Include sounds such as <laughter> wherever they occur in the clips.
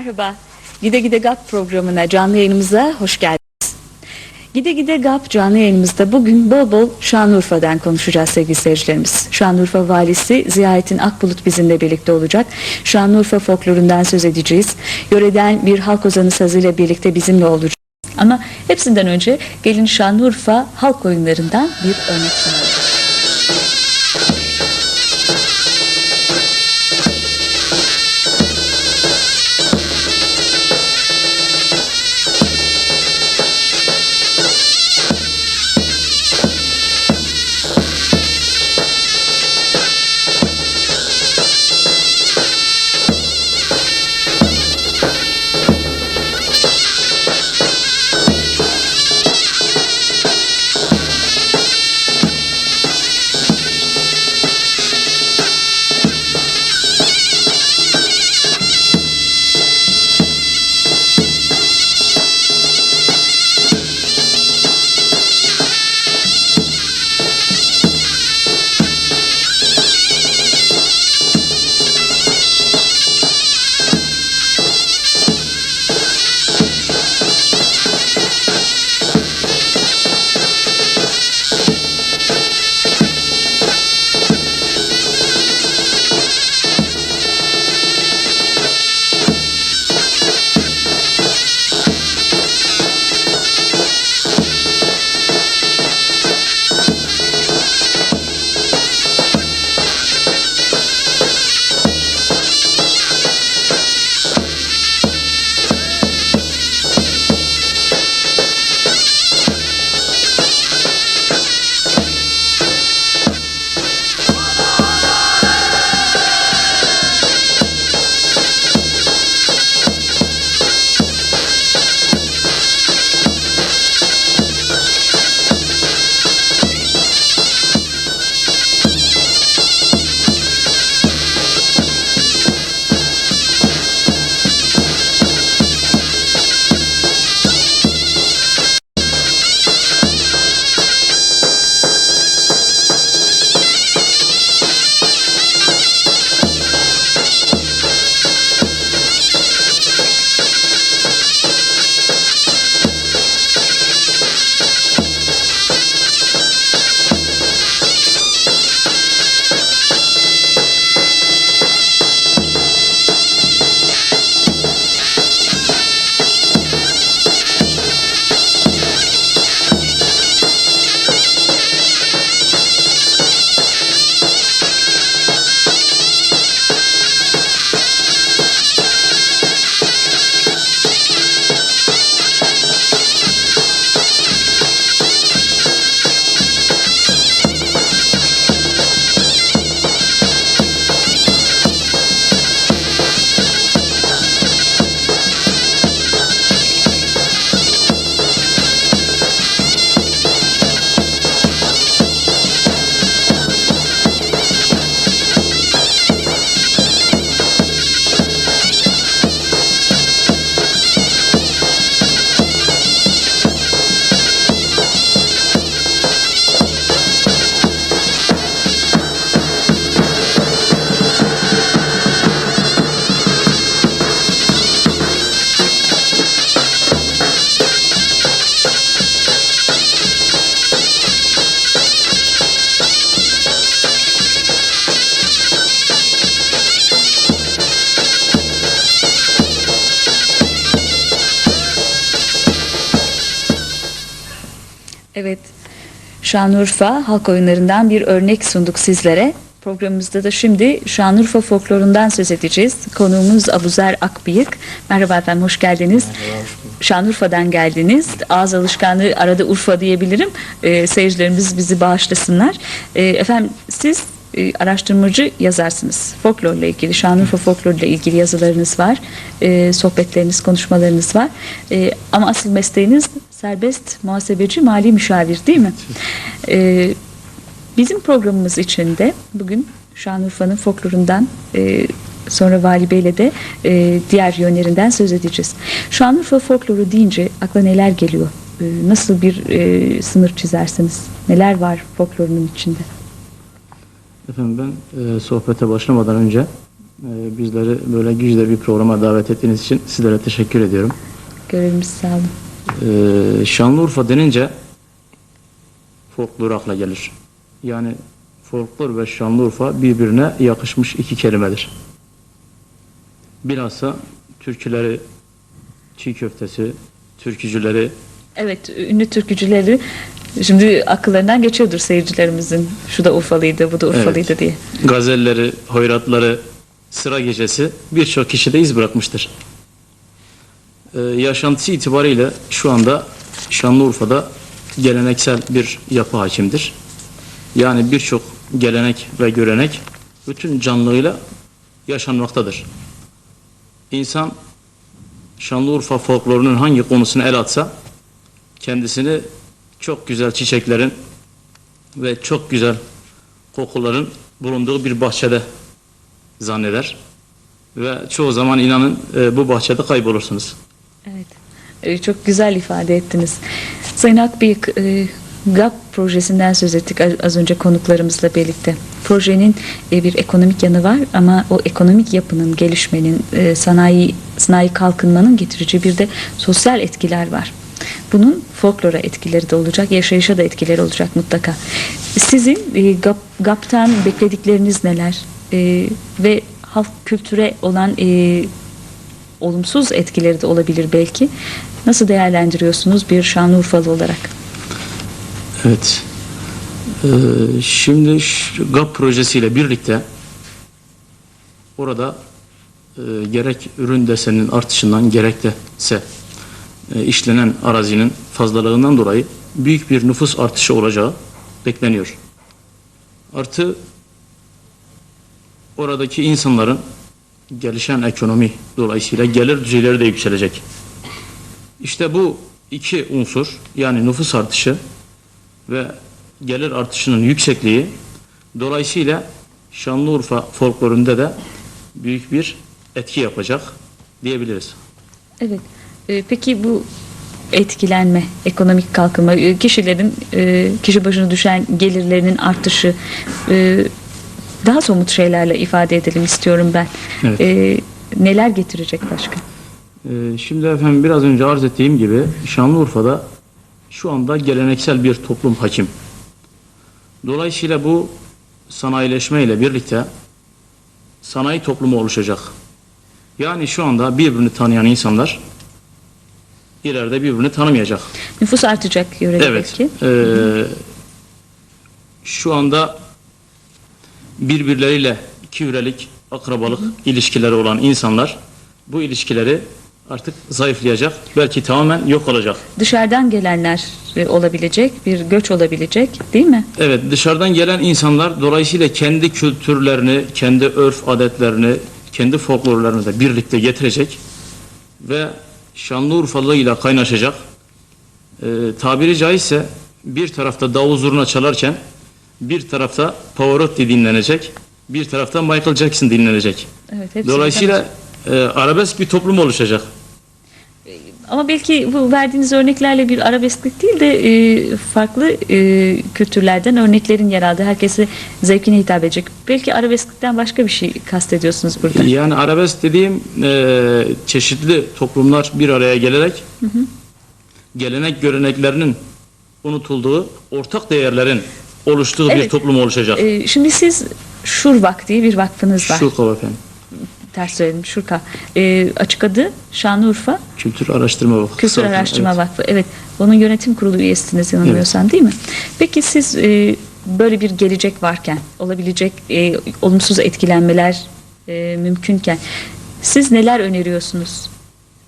Merhaba. Gide Gide GAP programına canlı yayınımıza hoş geldiniz. Gide Gide GAP canlı yayınımızda bugün bol bol Şanlıurfa'dan konuşacağız sevgili seyircilerimiz. Şanlıurfa Valisi Ziyaettin Akbulut bizimle birlikte olacak. Şanlıurfa folklorundan söz edeceğiz. Yöreden bir halk ozanı sazıyla birlikte bizimle olacak. Ama hepsinden önce gelin Şanlıurfa halk oyunlarından bir örnek sunalım. Evet, Şanlıurfa halk oyunlarından bir örnek sunduk sizlere. Programımızda da şimdi Şanlıurfa folklorundan söz edeceğiz. Konuğumuz Abuzer Akbıyık. Merhaba efendim, hoş geldiniz. Şanlıurfa'dan geldiniz. Ağız alışkanlığı arada Urfa diyebilirim. Ee, seyircilerimiz bizi bağışlasınlar. Ee, efendim siz e, araştırmacı yazarsınız. Folklorla ilgili, Şanlıurfa folklorla ilgili yazılarınız var. Ee, sohbetleriniz, konuşmalarınız var. Ee, ama asıl mesleğiniz serbest muhasebeci, mali müşavir değil mi? Bizim programımız içinde bugün Şanlıurfa'nın folklorundan e, sonra Vali Bey'le de e, diğer yönlerinden söz edeceğiz. Şanlıurfa folkloru deyince akla neler geliyor? Nasıl bir e, sınır çizersiniz? Neler var folklorunun içinde? Efendim ben e, sohbete başlamadan önce Ee, Bizleri böyle güzel bir programa davet ettiğiniz için sizlere teşekkür ediyorum. Görevimiz sağ olun. Ee, Şanlıurfa denince folklor akla gelir. Yani folklor ve Şanlıurfa birbirine yakışmış iki kelimedir. Bilhassa türküleri, çiğ köftesi, türkücüleri, Evet, ünlü türkücüleri şimdi akıllarından geçiyordur seyircilerimizin. Şu da Urfalıydı, bu da Urfalıydı diye. gazelleri, hoyratları, sıra gecesi birçok kişide iz bırakmıştır. Ee, yaşantısı itibariyle şu anda Şanlıurfa'da geleneksel bir yapı hakimdir. Yani birçok gelenek ve görenek bütün canlılığıyla yaşanmaktadır. İnsan Şanlıurfa folklorunun hangi konusunu el atsa kendisini çok güzel çiçeklerin ve çok güzel kokuların bulunduğu bir bahçede zanneder. Ve çoğu zaman inanın e, bu bahçede kaybolursunuz. Evet, e, çok güzel ifade ettiniz. Sayın Akbıyık, e, GAP projesinden söz ettik az- önce konuklarımızla birlikte. Projenin e, bir ekonomik yanı var ama o ekonomik yapının, gelişmenin, e, sanayi sanayi kalkınmanın getirici bir de sosyal etkiler var. Bunun folklora etkileri de olacak, yaşayışa da etkileri olacak mutlaka. Sizin e, GAP, GAP'tan bekledikleriniz neler? E, ve halk kültüre olan e, olumsuz etkileri de olabilir belki. Nasıl değerlendiriyorsunuz bir Şanlıurfalı olarak? Evet. Ee, şimdi GAP projesiyle birlikte orada e, gerek ürün deseninin artışından gerek ise e, işlenen arazinin fazlalığından dolayı büyük bir nüfus artışı olacağı bekleniyor. Artı oradaki insanların gelişen ekonomi dolayısıyla gelir düzeyleri de yükselecek. İşte bu iki unsur yani nüfus artışı ve gelir artışının yüksekliği dolayısıyla Şanlıurfa folklorunda da büyük bir etki yapacak diyebiliriz. Evet. Ee, peki bu etkilenme, ekonomik kalkınma, e, kişilerin e, kişi başına düşen gelirlerinin artışı e, daha somut şeylerle ifade edelim istiyorum ben. Evet. Neler getirecek başka? Ee, Şimdi efendim biraz önce arz ettiğim gibi Şanlıurfa'da şu anda geleneksel bir toplum hakim. Dolayısıyla bu sanayileşme ile birlikte sanayi toplumu oluşacak. Yani şu anda birbirini tanıyan insanlar ileride birbirini tanımayacak. Nüfus artacak yörede Evet. belki. Ee, şu anda birbirleriyle iki ürelik akrabalık ilişkileri olan insanlar bu ilişkileri artık zayıflayacak. Belki tamamen yok olacak. Dışarıdan gelenler olabilecek, bir göç olabilecek değil mi? Evet dışarıdan gelen insanlar dolayısıyla kendi kültürlerini, kendi örf adetlerini, kendi folklorlarını da birlikte getirecek ve Şanlıurfalı ile kaynaşacak. Ee, tabiri caizse bir tarafta davul zurna çalarken bir tarafta Pavarotti dinlenecek, bir tarafta Michael Jackson dinlenecek. Evet, Dolayısıyla e, arabesk bir toplum oluşacak. Ama belki bu verdiğiniz örneklerle bir arabesklik değil de e, farklı e, kültürlerden örneklerin yer aldığı herkese zevkine hitap edecek. Belki arabesklikten başka bir şey kastediyorsunuz burada. Yani arabesk dediğim e, çeşitli toplumlar bir araya gelerek gelenek göreneklerinin unutulduğu ortak değerlerin oluştuğu bir Evet. toplum oluşacak. E, şimdi siz Şurvak diye bir vakfınız var. Şu kova efendim. Ters söyledim Şurka. E, açık adı Şanlıurfa Kültür Araştırma Vakfı. Kültür Zaten, Araştırma evet. Vakfı. Evet. Onun yönetim kurulu üyesiniz yanılmıyorsam değil mi? Peki siz e, böyle bir gelecek varken, olabilecek e, olumsuz etkilenmeler e, mümkünken siz neler öneriyorsunuz?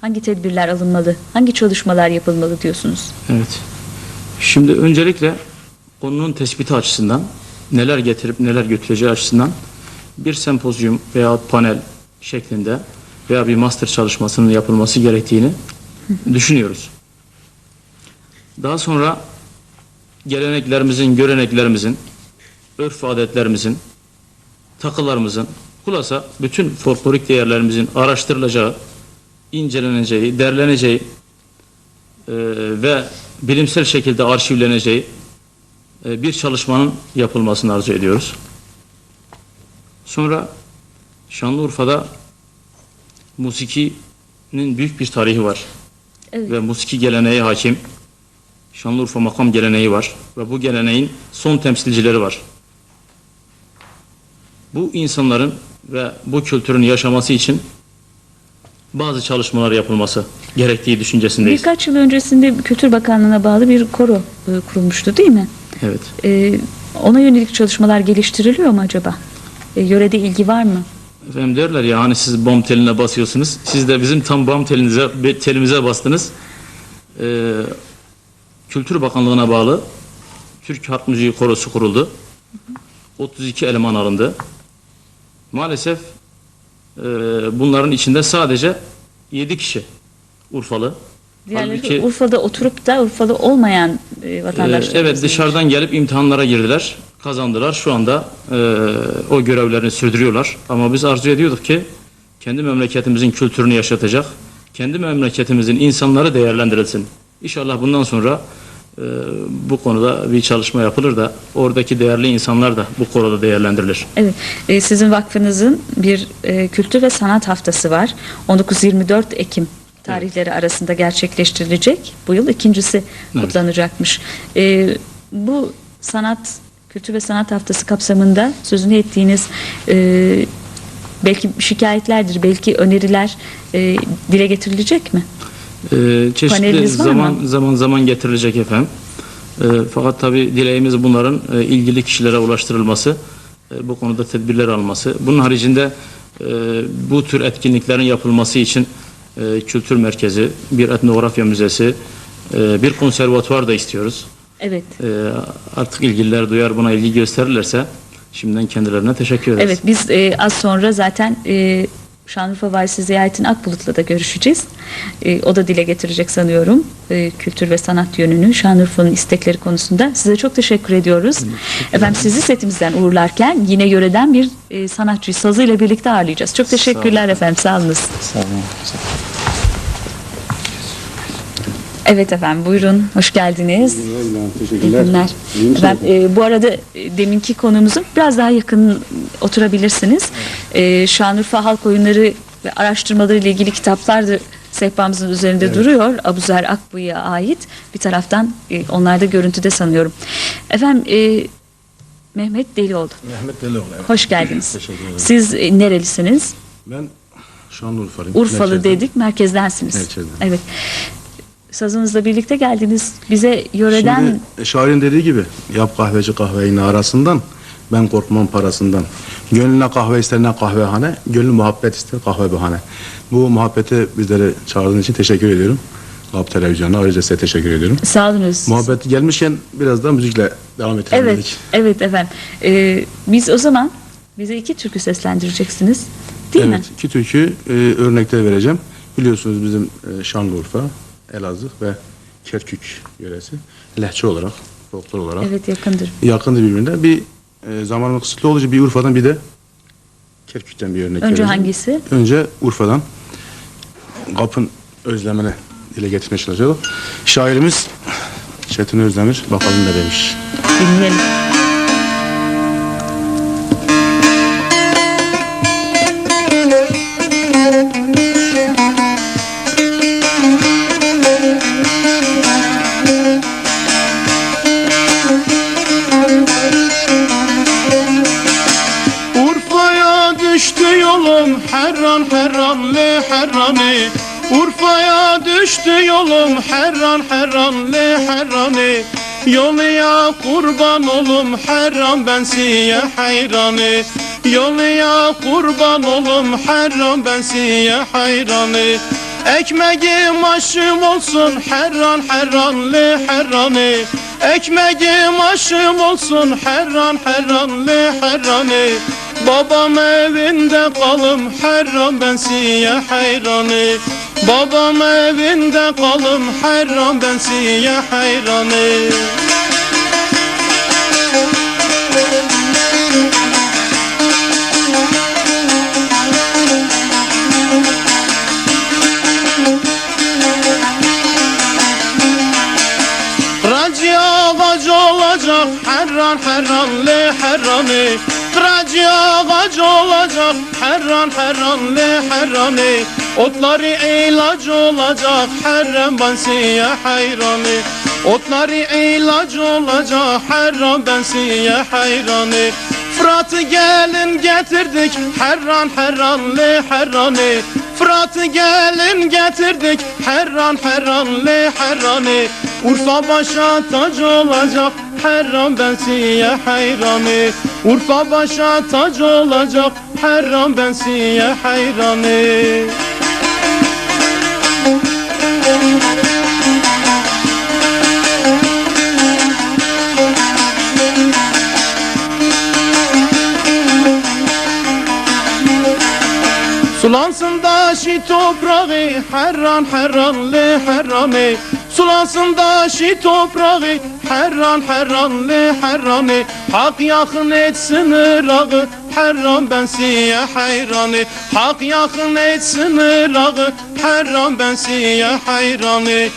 Hangi tedbirler alınmalı? Hangi çalışmalar yapılmalı diyorsunuz? Evet. Şimdi öncelikle konunun tespiti açısından neler getirip neler götüreceği açısından bir sempozyum veya panel şeklinde veya bir master çalışmasının yapılması gerektiğini düşünüyoruz. Daha sonra geleneklerimizin, göreneklerimizin, örf adetlerimizin, takılarımızın, hulasa bütün folklorik değerlerimizin araştırılacağı, inceleneceği, derleneceği e, ve bilimsel şekilde arşivleneceği e, bir çalışmanın yapılmasını arzu ediyoruz. Sonra Şanlıurfa'da musikinin büyük bir tarihi var. Evet. Ve musiki geleneği hakim. Şanlıurfa makam geleneği var. Ve bu geleneğin son temsilcileri var. Bu insanların ve bu kültürün yaşaması için bazı çalışmalar yapılması gerektiği düşüncesindeyiz. Birkaç yıl öncesinde Kültür Bakanlığı'na bağlı bir koro e, kurulmuştu değil mi? Evet. E, ona yönelik çalışmalar geliştiriliyor mu acaba? E, yörede ilgi var mı? Efendim derler ya hani siz bam teline basıyorsunuz. Siz de bizim tam bam telinize, telimize bastınız. Ee, Kültür Bakanlığı'na bağlı Türk Halk Müziği Korosu kuruldu. 32 eleman alındı. Maalesef e, bunların içinde sadece 7 kişi Urfalı. Diğerleri Halbuki- Urfa'da oturup da Urfalı olmayan e, Ee, vatandaşlar. evet dışarıdan gelip imtihanlara girdiler, kazandılar. Şu anda e, o görevlerini sürdürüyorlar. Ama biz arzu ediyorduk ki kendi memleketimizin kültürünü yaşatacak, kendi memleketimizin insanları değerlendirilsin. İnşallah bundan sonra e, bu konuda bir çalışma yapılır da oradaki değerli insanlar da bu konuda değerlendirilir. Evet, e, sizin vakfınızın bir e, kültür ve sanat haftası var. 19-24 Ekim tarihleri arasında gerçekleştirilecek. Bu yıl ikincisi Evet. kutlanacakmış. E, bu sanat, kültür ve sanat haftası kapsamında sözünü ettiğiniz e, belki şikayetlerdir, belki öneriler e, dile getirilecek mi? Ee, çeşitli zaman zaman zaman getirilecek efendim. Ee, fakat tabii dileğimiz bunların e, ilgili kişilere ulaştırılması, e, bu konuda tedbirler alması. Bunun haricinde e, bu tür etkinliklerin yapılması için e, kültür merkezi, bir etnografya müzesi, e, bir konservatuvar da istiyoruz. Evet. E, artık ilgililer duyar buna ilgi gösterirlerse şimdiden kendilerine teşekkür ederiz. Evet biz e, az sonra zaten e, Şanlıurfa Valisi Ziyarettin Akbulut'la da görüşeceğiz. E, o da dile getirecek sanıyorum e, kültür ve sanat yönünü Şanlıurfa'nın istekleri konusunda. Size çok teşekkür ediyoruz. Efendim sizi setimizden uğurlarken yine yöreden bir e, sanatçı sazıyla birlikte ağırlayacağız. Çok teşekkürler efendim sağ olunuz. Sağ olun. Evet efendim buyurun hoş geldiniz. İyi Teşekkürler. günler. İyi Efendim, e, bu arada e, deminki konumuzun biraz daha yakın oturabilirsiniz. E, Şanlıurfa Halk Oyunları ve Araştırmaları ile ilgili kitaplar da sehpamızın üzerinde duruyor. Abuzer Akbuyu'ya ait. Bir taraftan e, onlar da görüntüde sanıyorum. Efendim e, Mehmet Delioğlu. Mehmet Delioğlu. Evet. Hoş geldiniz. <clears throat> Teşekkür ederim. Siz e, nerelisiniz? Ben Şanlıurfa'lıyım. Urfalı Merkezden. dedik, merkezdensiniz. Merkezden. Evet. Sazınızla birlikte geldiniz. Bize yöreden Şimdi e, şairin dediği gibi yap kahveci kahveyi arasından ben korkmam parasından. Gönlüne kahve ister ne kahvehane, gönlü muhabbet ister kahve bahane. Bu muhabbeti bizlere çağırdığınız için teşekkür ediyorum. Gab Televizyonu'na ayrıca size teşekkür ediyorum. sağ olunuz. Muhabbet gelmişken biraz da müzikle devam ettirelim Evet, dedik. evet efendim. Ee, biz o zaman bize iki türkü seslendireceksiniz. Değil evet, mi? iki türkü e, örnekler vereceğim. Biliyorsunuz bizim e, Şanlıurfa, Elazığ ve Kerkük yöresi lehçe olarak, folklor olarak Evet yakındır. yakındır birbirine. Bir e, zamanın kısıtlı için bir Urfa'dan bir de Kerkük'ten bir örnek Önce vereceğim. hangisi? Önce Urfa'dan kapın özlemini dile getirmeye çalışacağız. Şairimiz Çetin Özdemir bakalım ne demiş. Dinleyelim. Herrani Urfa'ya düştü yolum. Herran herran le herrani. Yoluya kurban olum. Herran ben siye hayranı. Yoluya kurban olum. Herran ben siye hayranı. Ekmeğim aşım olsun. Herran herran le herrani. Ekmeğim aşım olsun. Herran herran le herrani Babam evinde kalım herran ben siye hayranı Babam evinde kalım herran ben siye hayranı olacak her an her an le her an ey. Otları ilaç olacak her an ben siye hayranı Otları ilaç olacak her an ben siye hayranı Fırat'ı gelin getirdik her an her an le her an ey. Fırat'ı gelin getirdik her an her an le her an ey. Urfa başa tac olacak her an ben siye hayranı. Urfa başa tac olacak her an ben siye hayranı. Sulansın daşı toprağı her an her an le her Sulansın daşı toprağı her an her an le her an ey. Hak yakın etsin Irak'ı her an ben siye hayranı Hak yakın etsin Irak'ı her an ben siye hayranı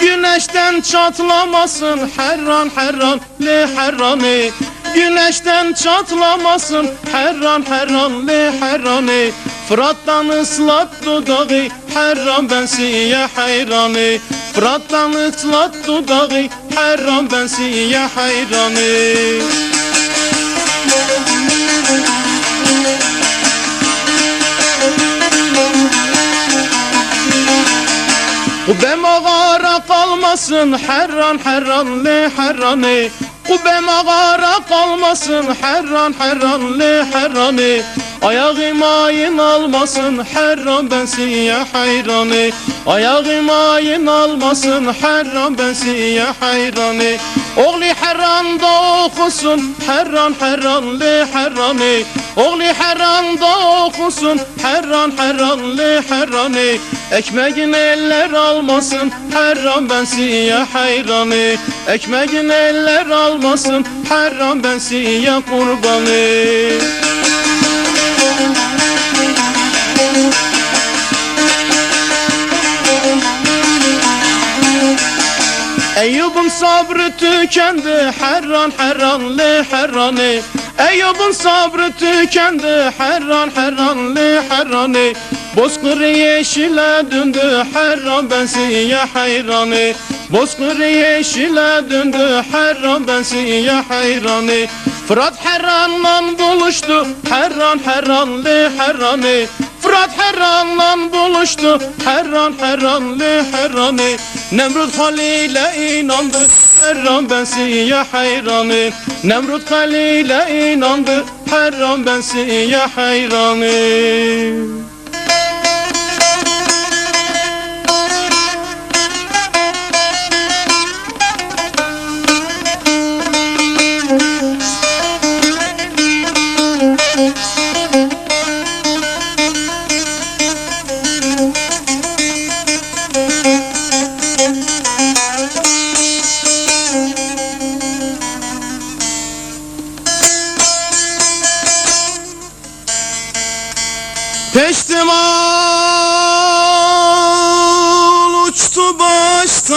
Güneşten çatlamasın her an her an le her an ey. Güneşten çatlamasın her an her an le her an ey. Fırat'tan ıslat dudağı her an ben siye hayranı Fırat'tan ıslat dudağı her an ben siye hayranı Kubem ağara kalmasın her an her an le her an ey. Kubem ağara kalmasın her an her an le her an ey. Ayağım ayın almasın her an ben siye hayranı Ayağım ayın almasın her an ben siye hayranı Oğlu her anda okusun her an her an le her an ey. Oğlu her anda okusun her an her an le her an ey. Ekmeğin eller almasın her an ben siye hayranı Ekmeğin eller almasın her an ben siye kurbanı Eyyub'un sabrı tükendi her an her an le her an ey. Eyyub'un sabrı tükendi her an her an le her an ey. Bozkırı yeşile döndü her an ben siye hayranı Bozkırı yeşile döndü her an ben siye hayranı Fırat her anla buluştu her an her an le her an ey. Fırat her anla buluştu her an her an le her an ey. Nemrut Halil'e inandı her an ben siye hayranı Nemrut Halil'e inandı her an ben siye hayranı Peştemal uçtu baştan.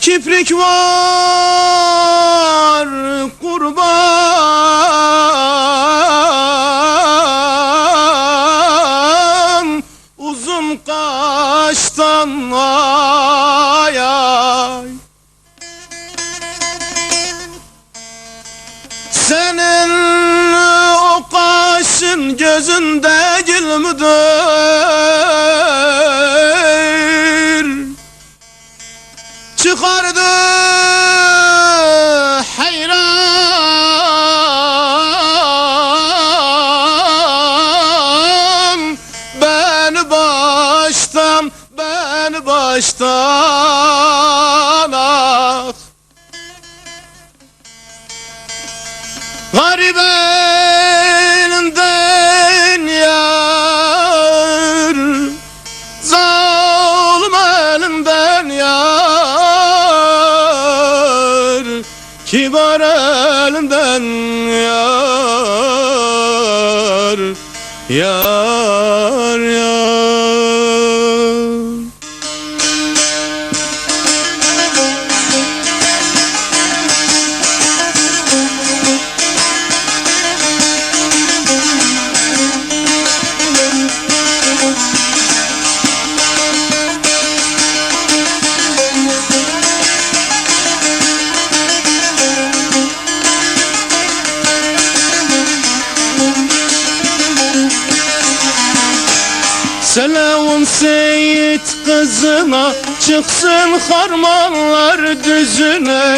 Kiprik var kurban. Uzun kaştan ay gözünde gül müdür? Çıkardı hayran Beni baştan, beni baştan أن Çıksın harmanlar düzüne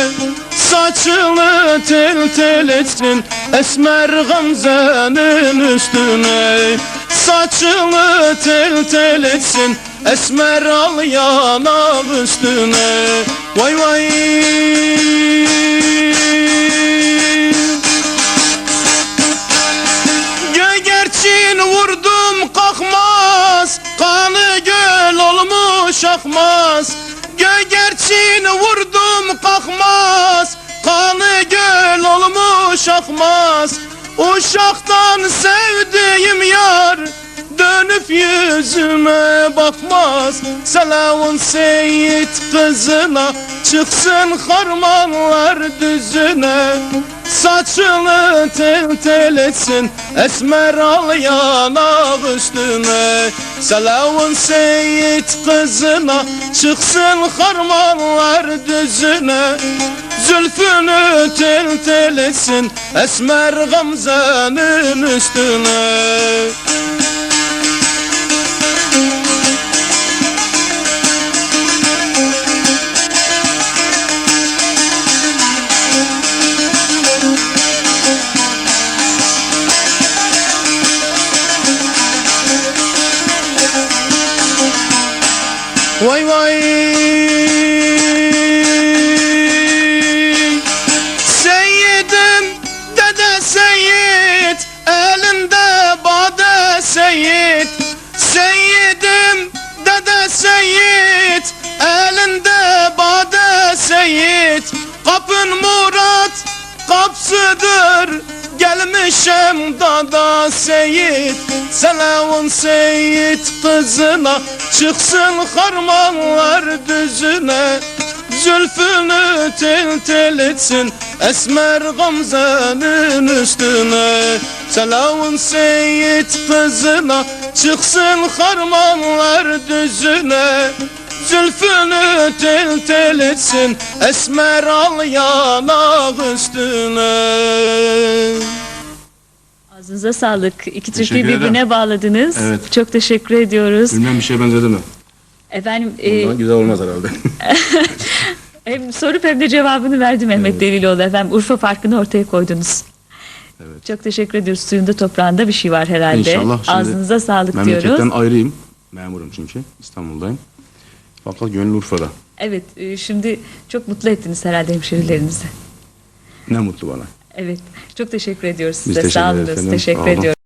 Saçını tel tel etsin Esmer gamzenin üstüne. Saçını tel tel etsin Esmer al yanak üstüne. Vay vay. Gögerçin vurdum kalkmaz olmuş akmaz Gögerçin vurdum kalkmaz. Kanı göl olmuş akmaz. Uşaktan sevdiğim yar Dönüp yüzüme bakmaz. Selavun Seyit kızına Çıksın harmanlar düzüne. Saçını tel tel etsin Esmer al yanak üstüne. Selavun Seyit kızına Çıksın harmanlar düzüne. Zülfünü tel tel etsin Esmer gamzenin üstüne Seyit kızına Çıksın harmanlar düzüne Zülfünü tel tel etsin Esmer gamzenin üstüne. Selavun Seyit kızına Çıksın harmanlar düzüne Zülfünü tel tel etsin Esmer al yanak üstüne Ağzınıza sağlık. İki ederim. birbirine bağladınız. Evet. Çok teşekkür ediyoruz. Bilmem bir şey benzedi mi? Efendim e, güzel olmaz herhalde. <laughs> hem sorup hem de cevabını verdi Mehmet Delilioğlu efendim. Urfa farkını ortaya koydunuz. Evet. Çok teşekkür ediyoruz. Suyunda toprağında bir şey var herhalde. İnşallah. Şimdi Ağzınıza sağlık Memleketten diyoruz. ayrıyım. Memurum çünkü. İstanbul'dayım. Fakat gönül Urfa'da. Evet e, şimdi çok mutlu ettiniz herhalde hemşerilerinizi. Ne mutlu bana. Evet. Çok teşekkür ediyoruz size. Sağ olun. Teşekkür ediyoruz.